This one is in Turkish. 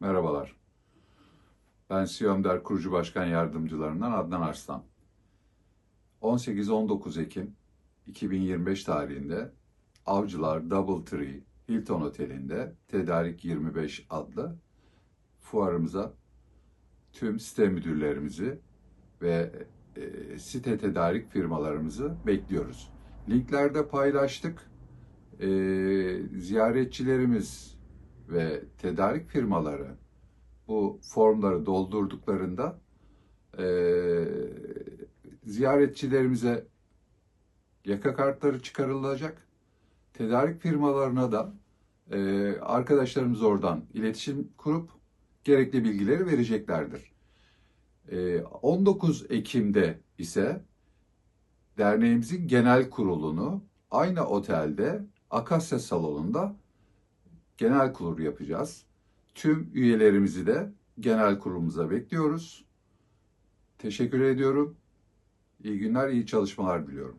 Merhabalar. Ben Siyomder Kurucu Başkan Yardımcılarından Adnan Arslan. 18-19 Ekim 2025 tarihinde Avcılar Doubletree Hilton Oteli'nde Tedarik 25 adlı fuarımıza tüm site müdürlerimizi ve e, site tedarik firmalarımızı bekliyoruz. Linklerde paylaştık. E, ziyaretçilerimiz ve tedarik firmaları bu formları doldurduklarında e, ziyaretçilerimize yaka kartları çıkarılacak. Tedarik firmalarına da e, arkadaşlarımız oradan iletişim kurup gerekli bilgileri vereceklerdir. E, 19 Ekim'de ise derneğimizin genel kurulunu aynı otelde Akasya Salonu'nda genel kurul yapacağız. Tüm üyelerimizi de genel kurulumuza bekliyoruz. Teşekkür ediyorum. İyi günler, iyi çalışmalar diliyorum.